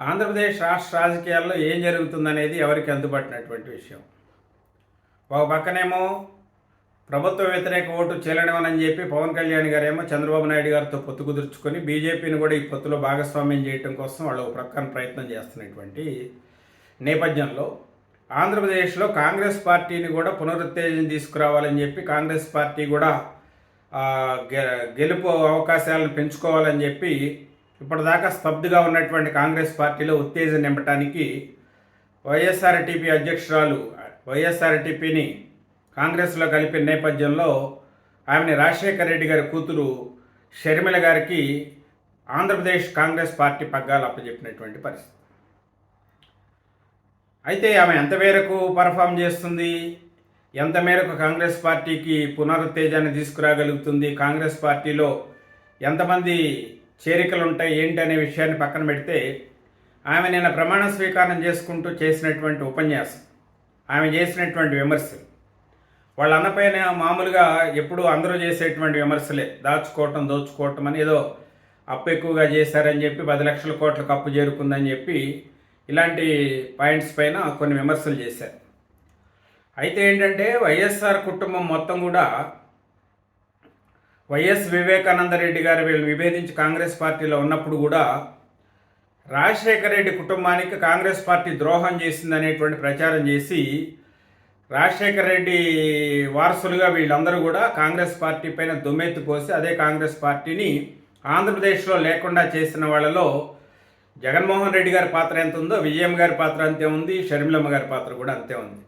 ఆంధ్రప్రదేశ్ రాష్ట్ర రాజకీయాల్లో ఏం జరుగుతుందనేది ఎవరికి అందుబాటునటువంటి విషయం. ఒక పక్కనేమో ప్రభుత్వ వ్యతిరేక ఓటు చెల్లడమని చెప్పి పవన్ కళ్యాణ్ గారేమో చంద్రబాబు నాయుడు గారితో పొత్తు కుదుర్చుకొని బీజేపీని కూడా ఈ పొత్తులో భాగస్వామ్యం చేయడం కోసం వాళ్ళు ఒక ప్రక్కన ప్రయత్నం చేస్తున్నటువంటి నేపథ్యంలో ఆంధ్రప్రదేశ్లో కాంగ్రెస్ పార్టీని కూడా పునరుత్తేజం తీసుకురావాలని చెప్పి కాంగ్రెస్ పార్టీ కూడా గె- గెలుపు అవకాశాలను పెంచుకోవాలని చెప్పి ఇప్పటిదాకా స్తబ్దుగా ఉన్నటువంటి కాంగ్రెస్ పార్టీలో ఉత్తేజం నింపడానికి వైఎస్ఆర్టీపీ అధ్యక్షురాలు వైఎస్ఆర్టీపీని కాంగ్రెస్లో కలిపిన నేపథ్యంలో ఆమెని రాజశేఖర రెడ్డి గారి కూతురు షర్మిల గారికి ఆంధ్రప్రదేశ్ కాంగ్రెస్ పార్టీ పగ్గాలు అప్పచెప్పినటువంటి పరిస్థితి. అయితే ఆమె ఎంత మేరకు పర్ఫామ్ చేస్తుంది? ఎంత మేరకు కాంగ్రెస్ పార్టీకి పునరుత్తేజాన్ని తీసుకురాగలుగుతుంది? కాంగ్రెస్ పార్టీలో ఎంతమంది చేరికలు ఉంటాయి ఏంటి అనే విషయాన్ని పక్కన పెడితే ఆమె నిన్న ప్రమాణ స్వీకారం చేసుకుంటూ చేసినటువంటి ఉపన్యాసం ఆమె చేసినటువంటి విమర్శలు. వాళ్ళ అన్నపైన మామూలుగా ఎప్పుడు అందరూ చేసేటువంటి విమర్శలే దాచుకోవటం దోచుకోవటం అని ఏదో అప్పు ఎక్కువగా చేశారని చెప్పి పది లక్షల కోట్లకు అప్పు చేరుకుందని చెప్పి ఇలాంటి పాయింట్స్ పైన కొన్ని విమర్శలు చేశారు. అయితే ఏంటంటే వైఎస్ఆర్ కుటుంబం మొత్తం కూడా వైఎస్ వివేకానంద రెడ్డి గారు వీళ్ళు విభేదించి కాంగ్రెస్ పార్టీలో ఉన్నప్పుడు కూడా రాజశేఖర రెడ్డి కుటుంబానికి కాంగ్రెస్ పార్టీ ద్రోహం చేసిందనేటువంటి ప్రచారం చేసి రాజశేఖర రెడ్డి వారసులుగా వీళ్ళందరూ కూడా కాంగ్రెస్ పార్టీ పైన దుమ్మెత్తి పోసి అదే కాంగ్రెస్ పార్టీని ఆంధ్రప్రదేశ్లో లేకుండా చేసిన వాళ్ళలో జగన్మోహన్ రెడ్డి గారి పాత్ర ఎంత ఉందో విజయం గారి పాత్ర అంతే ఉంది షర్మిలమ్మ గారి పాత్ర కూడా అంతే ఉంది.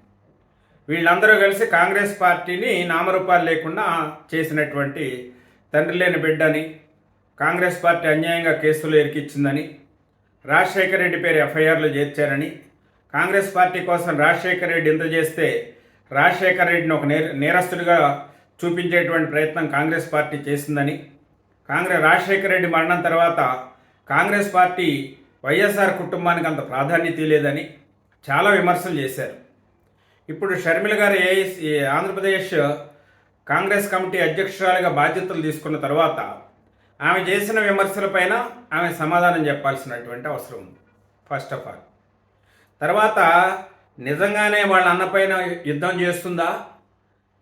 వీళ్ళందరూ కలిసి కాంగ్రెస్ పార్టీని నామరూపాలు లేకుండా చేసినటువంటి తండ్రి లేని బిడ్డని కాంగ్రెస్ పార్టీ అన్యాయంగా కేసులు ఇరికిచ్చిందని రాజశేఖర రెడ్డి పేరు ఎఫ్ఐఆర్లు చేర్చారని కాంగ్రెస్ పార్టీ కోసం రాజశేఖర రెడ్డి ఇంత చేస్తే రాజశేఖర రెడ్డిని ఒక నేర నేరస్తుడిగా చూపించేటువంటి ప్రయత్నం కాంగ్రెస్ పార్టీ చేసిందని కాంగ్రెస్ రాజశేఖర రెడ్డి మరణం తర్వాత కాంగ్రెస్ పార్టీ వైఎస్ఆర్ కుటుంబానికి అంత ప్రాధాన్యత లేదని చాలా విమర్శలు చేశారు. ఇప్పుడు షర్మిల గారు ఏఐసి ఆంధ్రప్రదేశ్ కాంగ్రెస్ కమిటీ అధ్యక్షురాలుగా బాధ్యతలు తీసుకున్న తర్వాత ఆమె చేసిన విమర్శలపైన ఆమె సమాధానం చెప్పాల్సినటువంటి అవసరం ఉంది ఫస్ట్ ఆఫ్ ఆల్ తర్వాత నిజంగానే వాళ్ళ అన్నపైన యుద్ధం చేస్తుందా?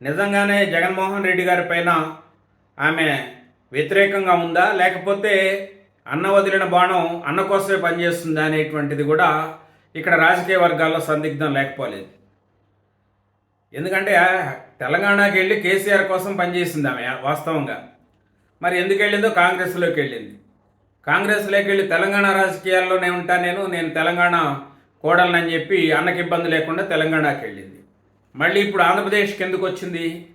నిజంగానే జగన్మోహన్ రెడ్డి గారి పైన ఆమె వ్యతిరేకంగా ఉందా? లేకపోతే అన్న వదిలిన బాణం అన్న కోసమే పనిచేస్తుందా అనేటువంటిది కూడా ఇక్కడ రాజకీయ వర్గాల్లో సందిగ్ధం లేకపోలేదు. ఎందుకంటే తెలంగాణకి వెళ్ళి కేసీఆర్ కోసం పనిచేసింది ఆమె వాస్తవంగా. మరి ఎందుకు వెళ్ళిందో కాంగ్రెస్లోకి వెళ్ళింది. కాంగ్రెస్లోకి వెళ్ళి తెలంగాణ రాజకీయాల్లోనే ఉంటా నేను నేను తెలంగాణ కోడలనని చెప్పి అన్నకి ఇబ్బంది లేకుండా తెలంగాణకి వెళ్ళింది. మళ్ళీ ఇప్పుడు ఆంధ్రప్రదేశ్కి ఎందుకు వచ్చింది?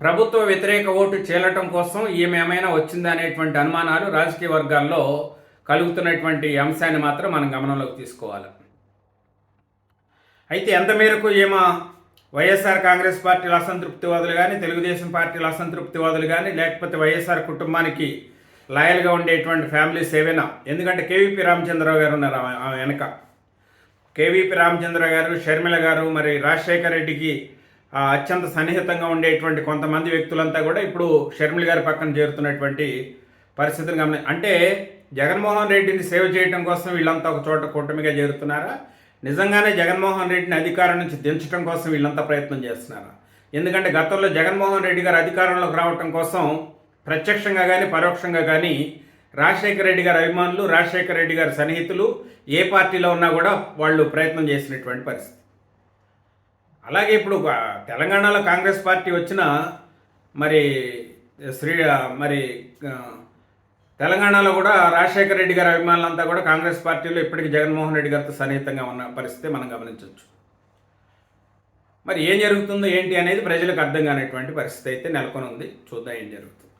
ప్రభుత్వ వ్యతిరేక ఓటు చేలటం కోసం ఈమె ఏమైనా వచ్చిందా అనేటువంటి అనుమానాలు రాజకీయ వర్గాల్లో కలుగుతున్నటువంటి అంశాన్ని మాత్రం మనం గమనంలోకి తీసుకోవాలి. అయితే ఎంత మేరకు ఏమో వైఎస్ఆర్ కాంగ్రెస్ పార్టీల అసంతృప్తివాదులు కానీ తెలుగుదేశం పార్టీల అసంతృప్తివాదులు కానీ లేకపోతే వైఎస్ఆర్ కుటుంబానికి లాయల్గా ఉండేటువంటి ఫ్యామిలీస్ ఏవైనా. ఎందుకంటే కేవీపీ రామచంద్రరావు గారు ఉన్నారు ఆమె ఆమె వెనక. కేవీపీ రామచంద్ర గారు షర్మిల గారు మరి రాజశేఖర రెడ్డికి అత్యంత సన్నిహితంగా ఉండేటువంటి కొంతమంది వ్యక్తులంతా కూడా ఇప్పుడు షర్మిల గారి పక్కన చేరుతున్నటువంటి పరిస్థితిని గమని అంటే జగన్మోహన్ రెడ్డిని సేవ్ చేయడం కోసం వీళ్ళంతా ఒక చోట కూటమిగా చేరుతున్నారా? నిజంగానే జగన్మోహన్ రెడ్డిని అధికారం నుంచి దించడం కోసం వీళ్ళంతా ప్రయత్నం చేస్తున్నారు. ఎందుకంటే గతంలో జగన్మోహన్ రెడ్డి గారు అధికారంలోకి రావటం కోసం ప్రత్యక్షంగా కానీ పరోక్షంగా కానీ రాజశేఖర రెడ్డి గారి అభిమానులు రాజశేఖర రెడ్డి గారి సన్నిహితులు ఏ పార్టీలో ఉన్నా కూడా వాళ్ళు ప్రయత్నం చేసినటువంటి పరిస్థితి. అలాగే ఇప్పుడు తెలంగాణలో కాంగ్రెస్ పార్టీ వచ్చిన మరి శ్రీ మరి తెలంగాణలో కూడా రాజశేఖర రెడ్డి గారి అభిమానులంతా కూడా కాంగ్రెస్ పార్టీలో ఇప్పటికీ జగన్మోహన్ రెడ్డి గారితో సన్నిహితంగా ఉన్న పరిస్థితి మనం గమనించవచ్చు. మరి ఏం జరుగుతుందో ఏంటి అనేది ప్రజలకు అర్థం కానటువంటి పరిస్థితి అయితే నెలకొని ఉంది చూద్దాం ఏం జరుగుతుంది.